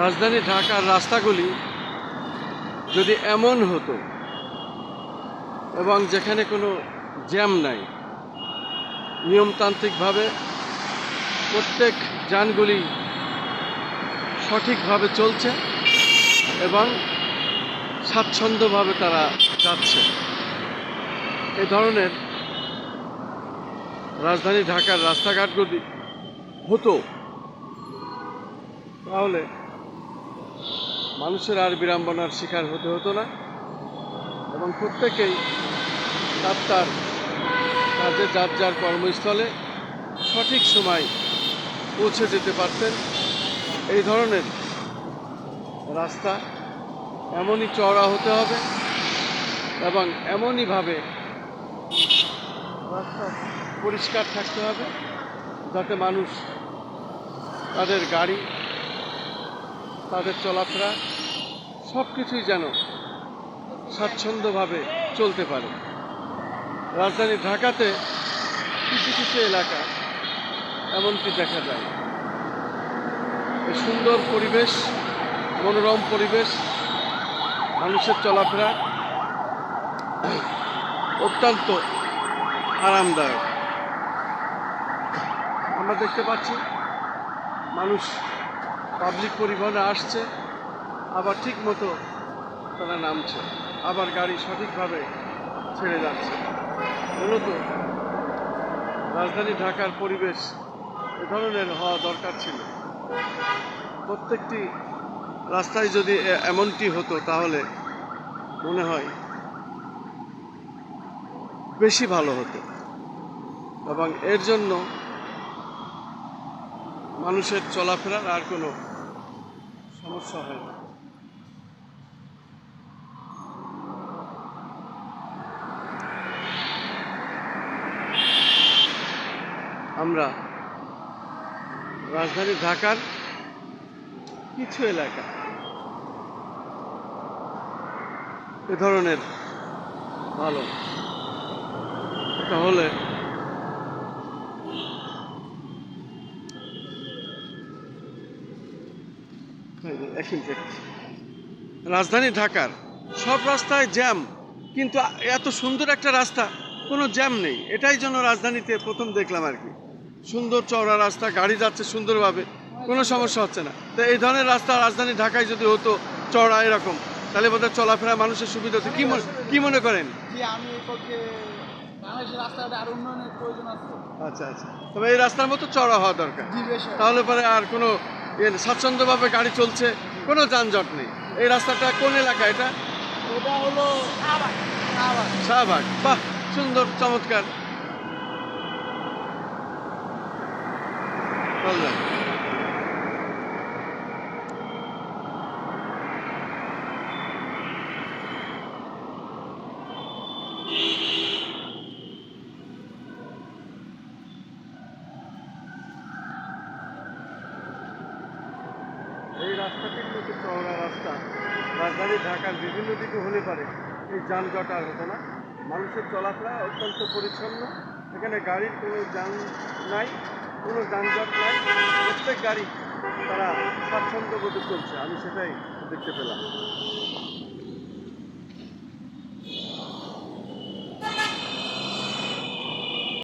রাজধানী ঢাকার রাস্তাগুলি যদি এমন হতো এবং যেখানে কোনো জ্যাম নাই, নিয়মতান্ত্রিকভাবে প্রত্যেক যানগুলি সঠিকভাবে চলছে এবং স্বাচ্ছন্দ্যভাবে তারা যাচ্ছে। এই ধরনের রাজধানী ঢাকার রাস্তাঘাটগুলি হতো, তাহলে মানুষের আর বিড়ম্বনার শিকার হতে হতো না। এবং প্রত্যেকেই তার তার কাজে যার যার কর্মস্থলে সঠিক সময় পৌঁছে যেতে পারতেন। এই ধরনের রাস্তা এমনই চওড়া হতে হবে এবং এমনইভাবে রাস্তা পরিষ্কার থাকতে হবে যাতে মানুষ তাদের গাড়ি তাদের চলাফেরা সব কিছুই যেন স্বাচ্ছন্দ্যভাবে চলতে পারে। রাজধানী ঢাকাতে কিছু কিছু এলাকা এমনকি দেখা যায়। সুন্দর পরিবেশ, মনোরম পরিবেশ, মানুষের চলাফেরা অত্যন্ত আরামদায়ক। আমরা দেখতে পাচ্ছি মানুষ পাবলিক পরিবহনে আসছে, আবার ঠিক মতো তারা নামছে, আবার গাড়ি সঠিকভাবে ছেড়ে যাচ্ছে। মূলত রাজধানী ঢাকার পরিবেশ এ ধরনের হওয়া দরকার ছিল। প্রত্যেকটি রাস্তায় যদি এমনটি হতো, তাহলে মনে হয় বেশি ভালো হতো। এবং এর জন্য মানুষের চলাফেরার আর কোনো সমস্যা হয় না। আমরা রাজধানী ঢাকার কিছু এলাকা এ ধরনের ভালো। তাহলে এই রাজধানী ঢাকার সব রাস্তায় জ্যাম কিন্তু এত সুন্দর একটা রাস্তা কোনো জ্যাম নেই। এটাই জন্য রাজধানীতে প্রথম দেখলাম আর কি। সুন্দর চওড়া রাস্তা গাড়ি যাচ্ছে সুন্দরভাবে কোনো সমস্যা হচ্ছে না। তো এই ধরনের রাস্তা রাজধানী ঢাকায় যদি হতো চওড়া এরকম তাহলে বোধহয় চলাফেরা মানুষের সুবিধা হতো। কি মনে কি মনে করেন? জি আমি এই পক্ষে বাংলাদেশের রাস্তাঘাটে আরও উন্নয়নের প্রয়োজন আছে। আচ্ছা আচ্ছা। তবে এই রাস্তার মতো চওড়া হওয়া দরকার। তাহলে পরে আর কোনো ইয়ে স্বাচ্ছন্দ্যভাবে গাড়ি চলছে কোনো যানজট নেই। এই রাস্তাটা কোন এলাকা এটা? হলো শাহবাগ বাহ সুন্দর চমৎকার। চলবেন। এই রাস্তাটি কিন্তু চওড়া রাস্তা। রাজধানী ঢাকার বিভিন্ন দিকে হলে পারে। এই যানজট আর হতো না। মানুষের চলাফেরা অত্যন্ত পরিচ্ছন্ন। এখানে গাড়ির কোনো যান নাই, কোনো যানজট নাই। প্রত্যেক গাড়ি তারা স্বাচ্ছন্দ্য বোধে চলছে। আমি সেটাই দেখতে পেলাম।